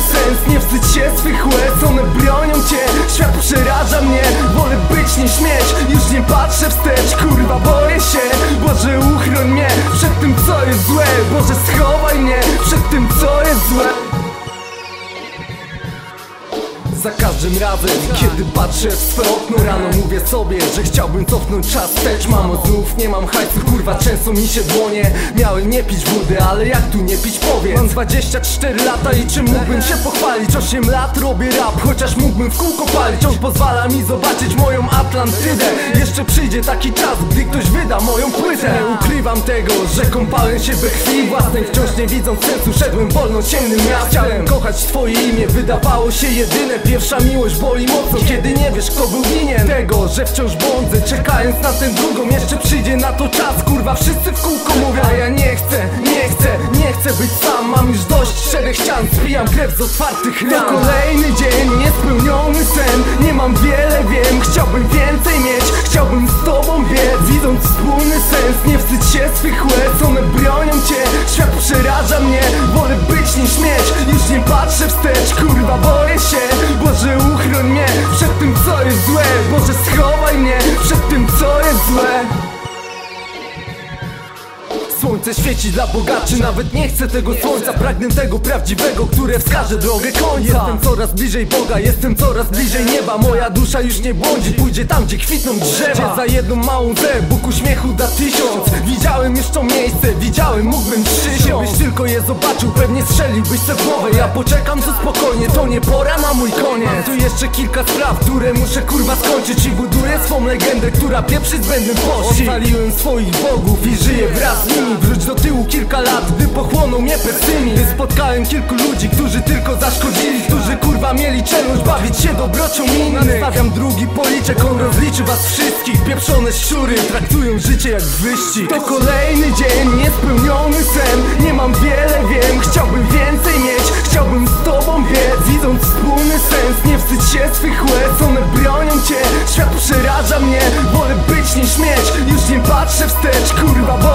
sens, nie wstydź się swych łez One bronią cię, świat przeraża mnie Wolę być niż mieć, już nie patrzę wstecz Kurwa boję się, Boże uchroń mnie Przed tym co jest złe, Boże schowaj mnie Przed tym co jest złe za każdym razem, kiedy patrzę w swe okno Rano mówię sobie, że chciałbym cofnąć czas. Wstecz Mamo, znów nie mam hajsu, kurwa, często mi się dłonie. Miałem nie pić wody, ale jak tu nie pić powiedz. Mam 24 lata i czym mógłbym się pochwalić? 8 lat robię rap, chociaż mógłbym w kółko palić. On pozwala mi zobaczyć moją Atlantydę Jeszcze przyjdzie taki czas, gdy ktoś wyda moją płytę. Nie ukrywam tego, że kąpałem się we krwi własnej. Wciąż nie widząc sensu, szedłem wolno ciemnym miastem kochać twoje imię, wydawało się jedyne Pierwsza miłość boli mocno, kiedy nie wiesz kto był winien. Tego, że wciąż błądzę, czekając na tę drugą Jeszcze przyjdzie na to czas, kurwa, wszyscy w kółko mówią A ja nie chcę, nie chcę, nie chcę być sam. Mam już dość czterech ścian, spijam krew z otwartych ran. To kolejny dzień, niespełniony sen. Nie mam wiele, wiem, chciałbym więcej mieć. Chciałbym z tobą biec, widząc wspólny sens. Nie wstydź się swych łez, one bronią cię. Świat przeraża mnie, wolę być niż mieć Już nie patrzę wstecz, kurwa, boję się Boże uchroń mnie przed tym co jest złe Boże schowaj mnie przed tym co jest złe Słońce świeci dla bogaczy, nawet nie chcę tego słońca Pragnę tego prawdziwego, które wskaże drogę końca. Jestem coraz bliżej Boga, jestem coraz bliżej nieba. Moja dusza już nie błądzi, pójdzie tam gdzie kwitną drzewa. Gdzie za jedną małą zę, Bóg uśmiechu da tysiąc. Widziałem już to miejsce, widziałem, mógłbym przysiąc. Byś tylko je zobaczył, pewnie strzeliłbyś se głowę. Ja poczekam tu spokojnie, to nie pora na mój koniec. Mam tu jeszcze kilka spraw, które muszę kurwa skończyć I buduję swą legendę, która pieprzy zbędnym pościg Ocaliłem swoich bogów i żyję wraz z nimi Wróć do tyłu kilka lat, gdy pochłonął mnie pesymizm Gdy spotkałem kilku ludzi, którzy tylko zaszkodzili Którzy kurwa mieli czelność bawić się dobrocią innych. Stawiam drugi policzek, on rozliczy was wszystkich. Pieprzone szczury traktują życie jak wyścig. To kolejny dzień, niespełniony sen. Nie mam wiele, wiem, chciałbym więcej mieć. Chciałbym z tobą biec, widząc wspólny sens. Nie wstydź się swych łez, one bronią cię. Świat przeraża mnie, wolę być niż mieć. Już nie patrzę wstecz, kurwa, bo